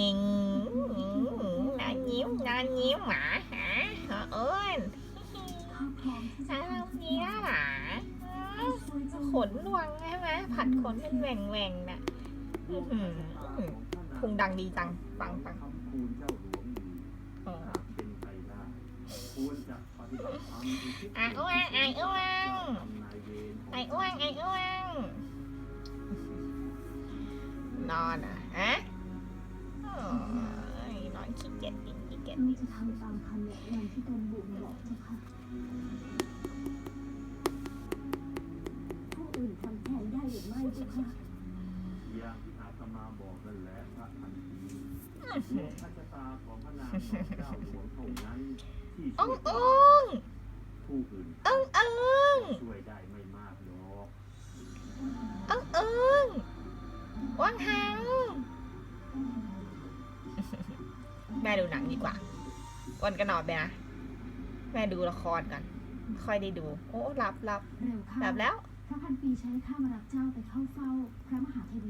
งิงนายิ้มนายิ้มหมาหาเอิญอารมณ์ดีแล้วหมขนลวงใช่ไหมผัดขนเป็นแหว่งแหว่งน่ะพุงดังดีจังฟังฟังไอ้อ้วนไอ้อ้วนไอ้อ้วนไอ้อ้วนนอนอะฮะ เกียจจริงขี้เกียจลูจริงกจะทำตามคำแนะนำที่ตนบุญบอกเจ้าค่ะผู้อื่นทำแทนได้หรือไม่เจ้าค่ะอย่างที่อาตมาบอกนั่นแหละพระทันทีโลกพระชะตาของพระนางของเจ้าหลวงเท่านั้นที่อ้ช่อวงยอ้ได้อง ผู้อื่นอ้องอ้องช่วยได้ไม่มากหรอกอ้องอ้องว่างหัง แม่ดูหนังดีกว่าวันก็นอนไปนะ แม่ดูละครก่อนค่อยได้ดู โอ้หลับหลับเร็วค่ะหลับแล้ว พระพันปีใช้ข้ามารับเจ้าไปเข้าเฝ้า พระมหาเทวี